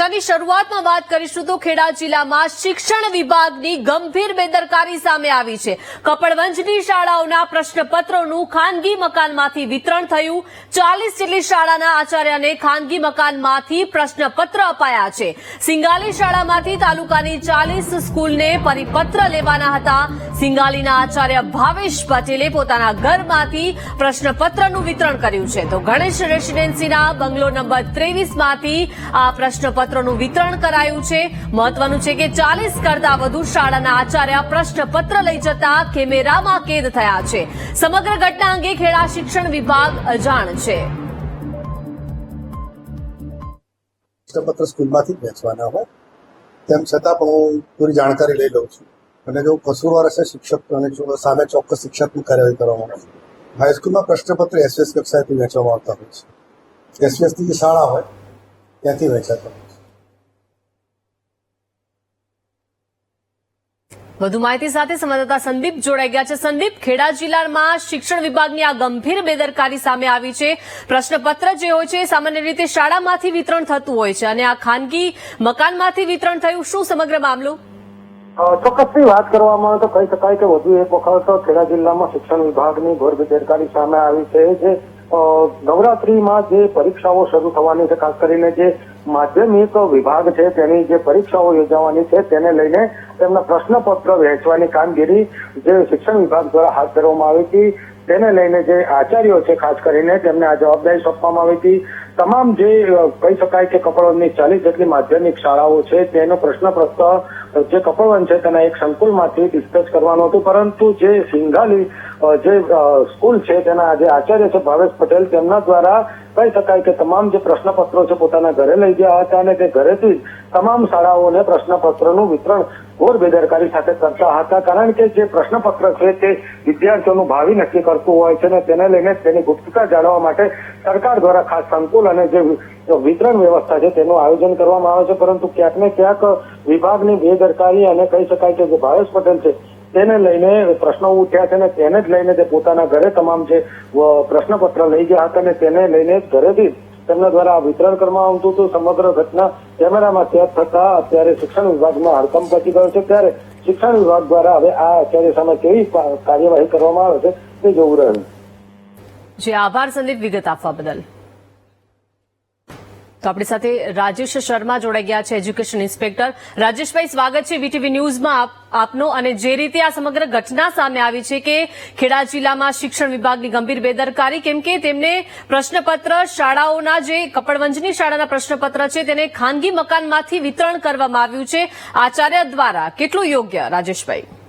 સમાચારની શરૂઆતમાં વાત કરીશું તો ખેડા જિલ્લામાં શિક્ષણ વિભાગની ગંભીર બેદરકારી સામે આવી છે. કપડવંજની શાળાઓના પ્રશ્નપત્રોનું ખાનગી મકાનમાંથી વિતરણ થયું. ચાલીસ જેટલી શાળાના આચાર્યને ખાનગી મકાનમાંથી પ્રશ્નપત્ર અપાયા છે. સિંગાલી શાળામાંથી તાલુકાની ચાલીસ સ્કૂલને પરિપત્ર લેવાના હતા. સિંગાલીના આચાર્ય ભાવેશ પટેલે પોતાના ઘરમાંથી પ્રશ્નપત્રનું વિતરણ કર્યું છે. તો ગણેશ રેસીડેન્સીના બંગલો નંબર ત્રેવીસમાંથી આ પ્રશ્નપત્રનું વિતરણ કરાયું છે. મહત્વનું છે કે ચાલીસ કરતા વધુ શાળાના આચાર્ય પ્રશ્નપત્ર લઈ જતા કેમેરામાં કેદ થયા છે. સમગ્ર ઘટના અંગે ખેડા શિક્ષણ વિભાગ અજાણ છે. પ્રશ્નપત્ર સ્કૂલમાંથી વેચવાના હોય. તેમ છતાં પણ હું પૂરી જાણકારી લઈ લઉં છું. અને જો કસૂરવાર હશે, શિક્ષક અને સામે ચોક્કસ શિક્ષકની કાર્યવાહી કરવામાં આવશે. હાઈસ્કૂલમાં પ્રશ્નપત્ર એસએસ કક્ષાએથી વેચવામાં આવતા હોય છે. એસએસની જે શાળા હોય, ત્યાંથી વેચાતા હોય વધુ માહિતી સાથે સંવાદદાતા સંદીપ જોડાઈ ગયા છે. સંદીપ, ખેડા જિલ્લામાં શિક્ષણ વિભાગની આ ગંભીર બેદરકારી સામે આવી છે. પ્રશ્નપત્ર જે હોય છે સામાન્ય રીતે શાળામાંથી વિતરણ થતું હોય છે અને આ ખાનગી મકાનમાંથી વિતરણ થયું. શું સમગ્ર મામલો? ચોક્કસની વાત કરવામાં આવે તો કહી શકાય કે વધુ એક વખત ખેડા જિલ્લામાં શિક્ષણ વિભાગની ઘોર બેદરકારી સામે આવી છે. જે નવરાત્રીમાં જે પરીક્ષાઓ શરૂ થવાની છે, ખાસ કરીને જે માધ્યમિક વિભાગ છે, તેની જે પરીક્ષાઓ યોજાવાની છે, તેને લઈને તેમના પ્રશ્નપત્ર વહેંચવાની કામગીરી જે શિક્ષણ વિભાગ દ્વારા હાથ ધરવામાં આવી હતી. તેને લઈને જે આચાર્યો છે, ખાસ કરીને તેમને આ જવાબદારી સોંપવામાં આવી હતી. તમામ જે કહી શકાય કે કપડવનની ચાલીસ જેટલી માધ્યમિક શાળાઓ છે, તેનો પ્રશ્ન પ્રસ્તાવ જે કપડવન છે, તેના એક સંકુલમાંથી ડિસ્કસ કરવાનું હતું. પરંતુ જે સિંઘાલી જે સ્કૂલ છે, તેના જે આચાર્ય છે, ભાવેશ પટેલ, તેમના દ્વારા કહી શકાય કે તમામ જે પ્રશ્નપત્રો છે પોતાના ઘરે લઈ ગયા હતા અને તે ઘરેથી તમામ શાળાઓને પ્રશ્નપત્રનું વિતરણ ઘોર બેદરકારી સાથે કરતા હતા. કારણ કે જે પ્રશ્નપત્ર છે તે વિદ્યાર્થીઓનું ભાવિ નક્કી કરતું હોય છે અને તેને લઈને તેની ગુપ્તતા જાળવવા માટે સરકાર દ્વારા ખાસ સંકુલ અને જે વિતરણ વ્યવસ્થા છે તેનું આયોજન કરવામાં આવે છે. પરંતુ ક્યાંક ને ક્યાંક વિભાગની બેદરકારી અને કહી શકાય કે જે ભાવેશ પટેલ છે તેને લઈને પ્રશ્નો ઉઠ્યા છે અને તેને જ લઈને તે પોતાના ઘરે તમામ જે પ્રશ્નપત્ર લઈ ગયા હતા અને તેને લઈને ઘરેથી તેમના દ્વારા વિતરણ કરવામાં આવતું હતું. સમગ્ર ઘટના કેમેરામાં કેદ થતા અત્યારે શિક્ષણ વિભાગમાં હડકંપ પહોંચી ગયો છે. ત્યારે શિક્ષણ વિભાગ દ્વારા હવે આ અત્યારે સામે કેવી કાર્યવાહી કરવામાં આવે છે તે જોવું રહ્યું. જે, આભાર સંદીપ, વિગત આપવા બદલ. તો આપણી સાથે રાજેશ શર્મા જોડાઈ ગયા છે, એજ્યુકેશન ઇન્સ્પેક્ટર. રાજેશભાઈ, સ્વાગત છે વીટીવી ન્યૂઝમાં આપનો અને જે રીતે આ સમગ્ર ઘટના સામે આવી છે કે ખેડા જિલ્લામાં શિક્ષણ વિભાગની ગંભીર બેદરકારી, કેમ કે તેમને પ્રશ્નપત્ર, શાળાઓના જે કપડવંજની શાળાના પ્રશ્નપત્ર છે, તેને ખાનગી મકાનમાંથી વિતરણ કરવામાં આવ્યું છે. આચાર્ય દ્વારા કેટલું યોગ્ય, રાજેશભાઈ?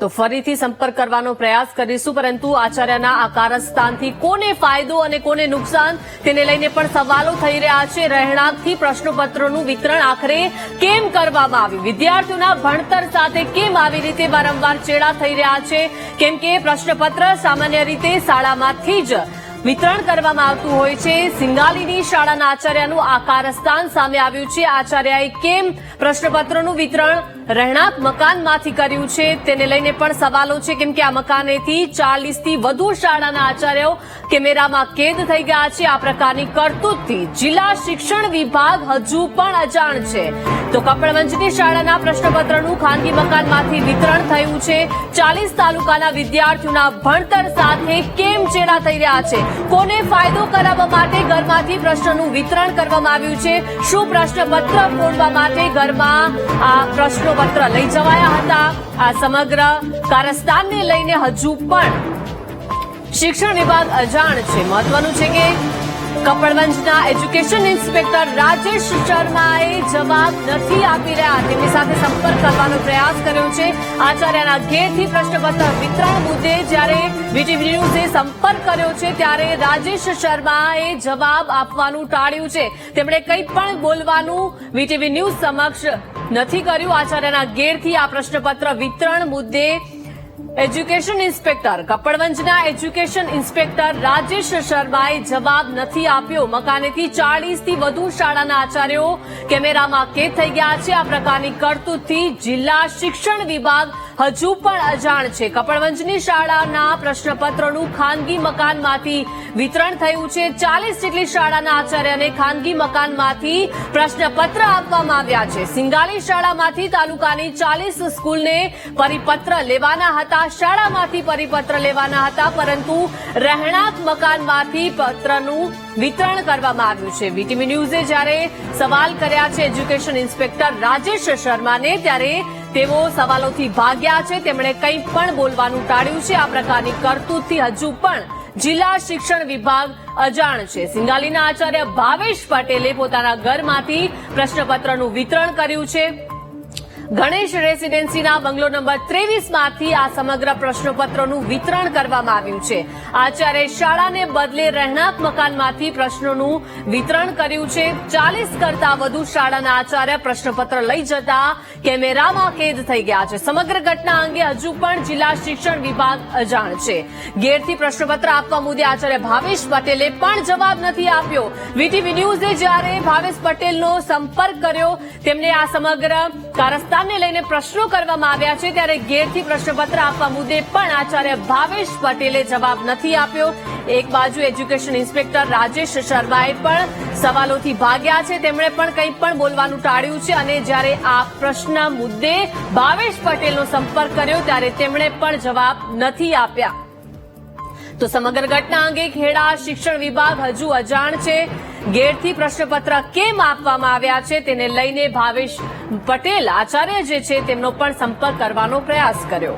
તો ફરીથી સંપર્ક કરવાનો પ્રયાસ કરીશું, પરંતુ આચાર્યના આ કારસ્થાનથી કોને ફાયદો અને કોને નુકસાન તેને લઈને પણ સવાલો થઈ રહ્યા છે. રહેણાંકથી પ્રશ્નપત્રોનું વિતરણ આખરે કેમ કરવામાં આવ્યું? વિદ્યાર્થીઓના ભણતર સાથે કેમ આવી રીતે વારંવાર ચેડા થઈ રહ્યા છે? કેમ કે પ્રશ્નપત્ર સામાન્ય રીતે શાળામાંથી જ વિતરણ કરવામાં આવતું હોય છે. સિંગાલીની શાળાના આચાર્યનું આ કારસ્તાન સામે આવ્યું છે. આચાર્યએ કેમ પ્રશ્નપત્રનું વિતરણ રહેણાંક મકાનમાંથી કર્યું છે? તેને લઈને પણ સવાલો છે. કેમ કે આ મકાનેથી ચાલીસથી વધુ શાળાના આચાર્યો કેમેરામાં કેદ થઈ ગયા છે. આ પ્રકારની કરતૂતથી જિલ્લા શિક્ષણ વિભાગ હજુ પણ અજાણ છે. તો કપડવંજની શાળાના પ્રશ્નપત્રનું ખાનગી મકાનમાંથી વિતરણ થયું છે. ચાલીસ તાલુકાના વિદ્યાર્થીઓના ભણતર સાથે કેમ ચેડા થઈ રહ્યા છે? કોને ફાયદો કરાવવા માટે ઘરમાંથી પ્રશ્નોનું વિતરણ કરવામાં આવ્યું છે? શું પ્રશ્નપત્ર ફોડવા માટે ઘરમાં આ પ્રશ્નોપત્ર લઈ જવાયા હતા? આ સમગ્ર કારસ્તાનને લઈને હજુ પણ શિક્ષણ વિભાગ અજાણ છે. મહત્વનું છે કે કપડવંજના એજ્યુકેશન ઇન્સ્પેક્ટર રાજેશ શર્માએ જવાબ નથી આપી રહ્યા. તેમની સાથે સંપર્ક કરવાનો પ્રયાસ કર્યો છે. આચાર્યના ઘેરથી પ્રશ્નપત્ર વિતરણ મુદ્દે જ્યારે વીટીવી ન્યૂઝે સંપર્ક કર્યો છે, ત્યારે રાજેશ શર્માએ જવાબ આપવાનું ટાળ્યું છે. તેમણે કંઈ પણ બોલવાનું વીટીવી ન્યૂઝ સમક્ષ નથી કર્યું. આચાર્યના ઘેરથી આ પ્રશ્નપત્ર વિતરણ મુદ્દે એજ્યુકેશન ઇન્સ્પેક્ટર કપડવંજના એજ્યુકેશન ઇન્સ્પેક્ટર રાજેશ શર્માએ જવાબ નથી આપ્યો. મકાનેથી ચાળીસથી વધુ શાળાના આચાર્યો કેમેરામાં કેદ થઈ ગયા છે. આ પ્રકારની કરતૂતથી જિલ્લા શિક્ષણ વિભાગ હજુ પણ અજાણ છે. કપડવંજની શાળાના પ્રશ્નપત્રનું ખાનગી મકાનમાંથી વિતરણ થયું છે. ચાલીસ જેટલી શાળાના આચાર્યને ખાનગી મકાનમાંથી પ્રશ્નપત્ર આપવામાં આવ્યા છે. સિંગાલી શાળામાંથી તાલુકાની ચાલીસ સ્કૂલને પરિપત્ર લેવાના હતા. શાળામાંથી પરિપત્ર લેવાના હતા, પરંતુ રહેણાંક મકાનમાંથી પત્રનું વિતરણ કરવામાં આવ્યું છે. વીટીવી ન્યૂઝે જ્યારે સવાલ કર્યા છે એજ્યુકેશન ઇન્સ્પેક્ટર રાજેશ શર્માને, ત્યારે તેઓ સવાલોથી ભાગ્યા છે. તેમણે કંઈ પણ બોલવાનું ટાળ્યું છે. આ પ્રકારની કરતૂતથી હજુ પણ જિલ્લા શિક્ષણ વિભાગ અજાણ છે. સિંગાલીના આચાર્ય ભાવેશ પટેલે પોતાના ઘરમાંથી પ્રશ્નપત્રનું વિતરણ કર્યું છે. ગણેશ રેસીડેન્સીના બંગલો નંબર ત્રેવીસમાંથી આ સમગ્ર પ્રશ્નપત્રોનું વિતરણ કરવામાં આવ્યું છે. આચાર્ય શાળાને બદલે રહેણાંક મકાનમાંથી પ્રશ્નોનું વિતરણ કર્યું છે. ચાલીસ કરતા વધુ શાળાના આચાર્ય પ્રશ્નપત્ર લઈ જતા કેમેરામાં કેદ થઈ ગયા છે. સમગ્ર ઘટના અંગે હજુ પણ જિલ્લા શિક્ષણ વિભાગ અજાણ છે. ગેરથી પ્રશ્નપત્ર આપવા મુદ્દે આચાર્ય ભાવેશ પટેલે પણ જવાબ નથી આપ્યો. વીટીવી ન્યૂઝે જ્યારે ભાવેશ પટેલનો સંપર્ક કર્યો તેમને આ સમગ્ર કારસ્તાનને લઈને પ્રશ્નો કરવામાં આવ્યા છે ત્યારે ગેરથી પ્રશ્નપત્ર આપવા મુદ્દે પણ આચાર્ય ભાવેશ પટેલે જવાબ નથી આપ્યો. એક બાજુ એજ્યુકેશન ઇન્સ્પેક્ટર રાજેશ શર્માએ પણ સવાલોથી ભાગ્યા છે. તેમણે પણ કંઈ પણ બોલવાનું ટાળ્યું છે અને જ્યારે આ પ્રશ્ન મુદ્દે ભાવેશ પટેલનો સંપર્ક કર્યો ત્યારે તેમણે પણ જવાબ નથી આપ્યા. તો સમગ્ર ઘટના અંગે ખેડા શિક્ષણ વિભાગ હજુ અજાણ છે. ગેરથી પ્રશ્નપત્ર કેમ આપવામાં આવ્યા છે તેને લઈને ભાવેશ પટેલ આચાર્ય જે છે તેમનો પણ સંપર્ક કરવાનો પ્રયાસ કર્યો.